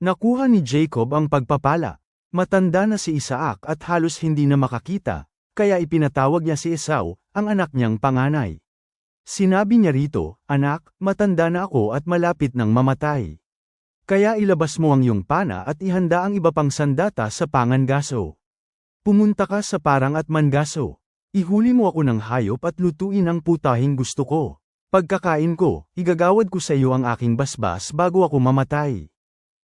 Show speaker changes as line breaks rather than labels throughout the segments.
Nakuha ni Jacob ang pagpapala. Matanda na si Isaac at halos hindi na makakita, kaya ipinatawag niya si Esau, ang anak niyang panganay. Sinabi niya rito, anak, matanda na ako at malapit ng mamatay. Kaya ilabas mo ang iyong pana at ihanda ang iba pang sandata sa pangangaso. Pumunta ka sa parang at mangaso. Ihuli mo ako ng hayop at lutuin ang putahing gusto ko. Pagkakain ko, igagawad ko sa iyo ang aking basbas bago ako mamatay.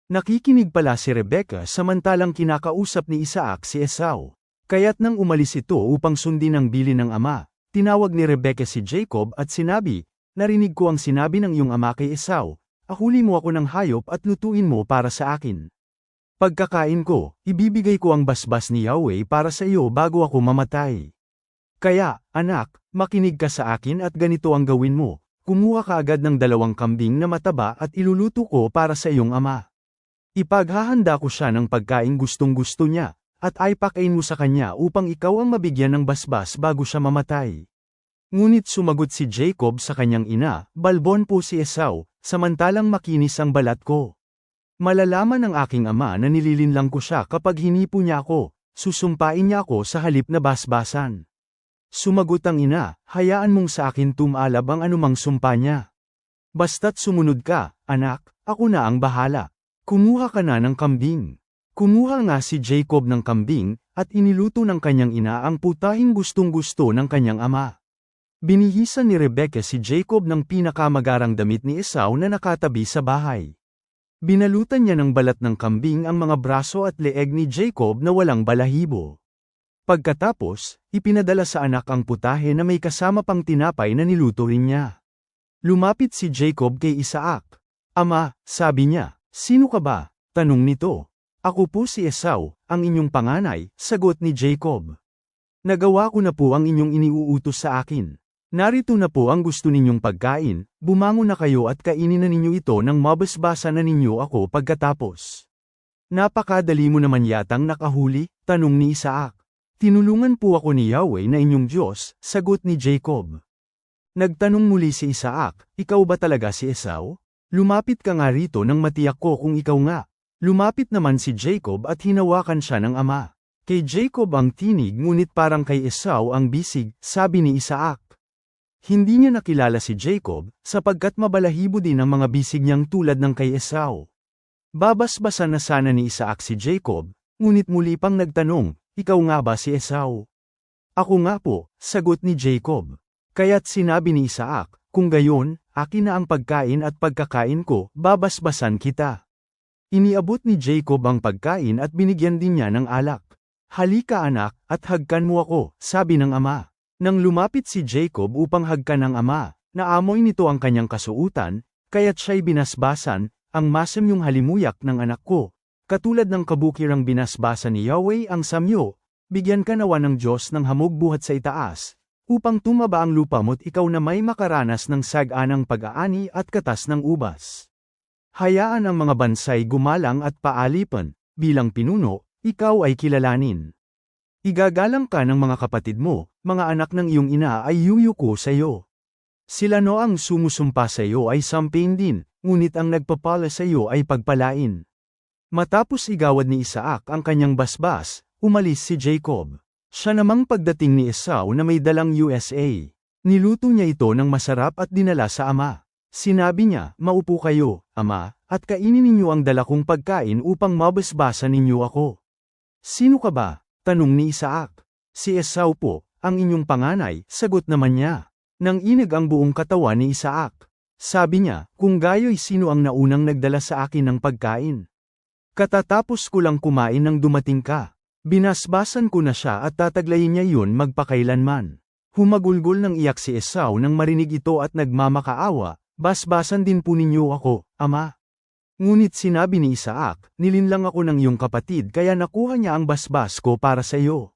Nakikinig pala si Rebecca samantalang kinakausap ni Isaac si Esau. Kaya't nang umalis ito upang sundin ang bili ng ama, tinawag ni Rebecca si Jacob at sinabi, Narinig ko ang sinabi ng iyong ama kay Esau, ahuli mo ako ng hayop at lutuin mo para sa akin. Pagkakain ko, ibibigay ko ang basbas ni Yahweh para sa iyo bago ako mamatay. Kaya, anak, makinig ka sa akin at ganito ang gawin mo, kumuha ka agad ng dalawang kambing na mataba at iluluto ko para sa iyong ama. Ipaghahanda ko siya ng pagkain gustong gusto niya, at ay pakain mo sa kanya upang ikaw ang mabigyan ng basbas bago siya mamatay. Ngunit sumagot si Jacob sa kanyang ina, balbon po si Esau, samantalang makinis ang balat ko. Malalaman ng aking ama na nililinlang ko siya kapag hinipo niya ako, susumpain niya ako sa halip na basbasan. Sumagot ang ina, hayaan mong sa akin tumalab ang anumang sumpa niya. Basta't sumunod ka, anak, ako na ang bahala. Kumuha ka na ng kambing. Kumuha nga si Jacob ng kambing, at iniluto ng kanyang ina ang putahing gustong-gusto ng kanyang ama. Binihisan ni Rebecca si Jacob ng pinakamagarang damit ni Esau na nakatabi sa bahay. Binalutan niya ng balat ng kambing ang mga braso at leeg ni Jacob na walang balahibo. Pagkatapos, ipinadala sa anak ang putahe na may kasama pang tinapay na niluto rin niya. Lumapit si Jacob kay Isaac. Ama, sabi niya, Sino ka ba? Tanong nito. Ako po si Esau, ang inyong panganay, sagot ni Jacob. Nagawa ko na po ang inyong iniuutos sa akin. Narito na po ang gusto ninyong pagkain, bumangon na kayo at kainin na ninyo ito nang mabasbasa na ninyo ako pagkatapos. Napakadali mo naman yatang nakahuli, tanong ni Isaac. Tinulungan po ako ni Yahweh na inyong Diyos, sagot ni Jacob. Nagtanong muli si Isaac, ikaw ba talaga si Esau? Lumapit ka nga rito nang matiyak ko kung ikaw nga. Lumapit naman si Jacob at hinawakan siya ng ama. Kay Jacob ang tinig ngunit parang kay Esau ang bisig, sabi ni Isaac. Hindi niya nakilala si Jacob, sapagkat mabalahibo din ang mga bisig niyang tulad ng kay Esau. Babasbasan na sana ni Isaac si Jacob, ngunit muli pang nagtanong, ikaw nga ba si Esau? Ako nga po, sagot ni Jacob. Kaya't sinabi ni Isaac, kung gayon, akin na ang pagkain at pagkakain ko, babasbasan kita. Iniabot ni Jacob ang pagkain at binigyan din niya ng alak. Halika anak, at hagkan mo ako, sabi ng ama. Nang lumapit si Jacob upang hagkan ng ama, naamoy nito ang kanyang kasuutan, kaya't siya'y binasbasan, ang masamyong halimuyak ng anak ko. Katulad ng kabukirang binasbasan ni Yahweh ang samyo, bigyan ka nawa ng Diyos ng hamog buhat sa itaas, upang tumaba ang lupa mo't ikaw na may makaranas ng sag-anang pag-aani at katas ng ubas. Hayaan ang mga bansay gumalang at paalipan, bilang pinuno, ikaw ay kilalanin. Igagalang ka ng mga kapatid mo, mga anak ng iyong ina ay yuyuko sa iyo. Sila no ang sumusumpa sa iyo ay sampain din, ngunit ang nagpapala sa iyo ay pagpalain. Matapos igawad ni Isaac ang kanyang basbas, umalis si Jacob. Siya namang pagdating ni Esau na may dalang USA. Niluto niya ito ng masarap at dinala sa ama. Sinabi niya, maupo kayo, ama, at kainin ninyo ang dala kong pagkain upang mabasbasa ninyo ako. Sino ka ba? Tanong ni Isaac. Si Esau po, ang inyong panganay, sagot naman niya. Nang inig ang buong katawan ni Isaac. Sabi niya, kung gayo'y sino ang naunang nagdala sa akin ng pagkain. Katatapos ko lang kumain nang dumating ka. Binasbasan ko na siya at tataglayin niya yun magpakailanman. Humagulgol ng iyak si Esau nang marinig ito at nagmamakaawa, basbasan din po ninyo ako, ama. Ngunit sinabi ni Isaac, nilinlang ako ng iyong kapatid kaya nakuha niya ang basbas ko para sa iyo.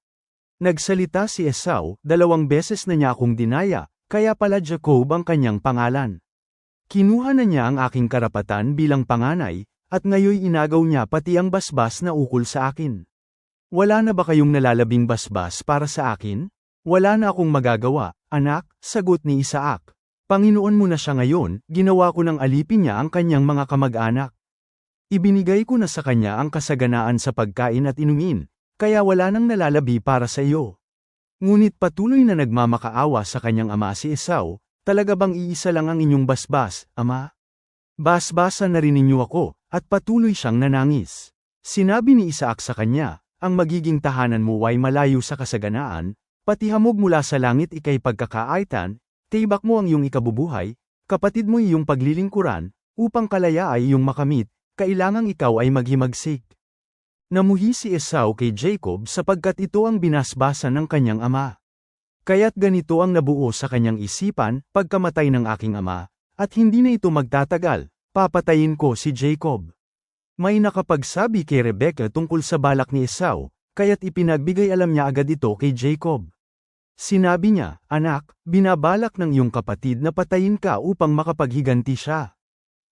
Nagsalita si Esau, dalawang beses na niya akong dinaya, kaya pala Jacob ang kanyang pangalan. Kinuha na niya ang aking karapatan bilang panganay, at ngayoy inagaw niya pati ang basbas na ukol sa akin. Wala na ba kayong nalalabing basbas para sa akin? Wala na akong magagawa, anak, sagot ni Isaac. Panginoon mo na siya ngayon, ginawa ko ng alipin niya ang kanyang mga kamag-anak. Ibinigay ko na sa kanya ang kasaganaan sa pagkain at inumin, kaya wala nang nalalabi para sa iyo. Ngunit patuloy na nagmamakaawa sa kanyang ama si Esau, talaga bang iisa lang ang inyong basbas, ama? Basbasan na rin ninyo ako, at patuloy siyang nanangis. Sinabi ni Isaac sa kanya, ang magiging tahanan mo ay malayo sa kasaganaan, pati hamog mula sa langit ikay pagkakaaitan, tibak mo ang iyong ikabubuhay, kapatid mo iyong paglilingkuran, upang kalaya ay iyong makamit, kailangang ikaw ay maghimagsik. Namuhi si Esau kay Jacob sapagkat ito ang binasbasa ng kanyang ama. Kaya't ganito ang nabuo sa kanyang isipan, pagkamatay ng aking ama, at hindi na ito magtatagal, papatayin ko si Jacob. May nakapagsabi kay Rebecca tungkol sa balak ni Esau, kaya't ipinagbigay alam niya agad ito kay Jacob. Sinabi niya, anak, binabalak ng iyong kapatid na patayin ka upang makapaghiganti siya.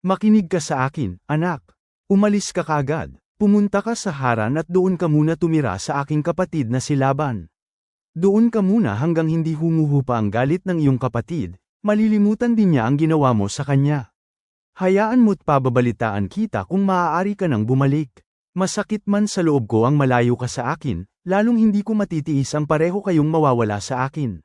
Makinig ka sa akin, anak. Umalis ka kaagad. Pumunta ka sa Haran at doon ka muna tumira sa aking kapatid na si Laban. Doon ka muna hanggang hindi humuhupa ang galit ng iyong kapatid, malilimutan din niya ang ginawa mo sa kanya. Hayaan mo't pababalitaan kita kung maaari ka nang bumalik. Masakit man sa loob ko ang malayo ka sa akin, lalong hindi ko matitiis ang pareho kayong mawawala sa akin.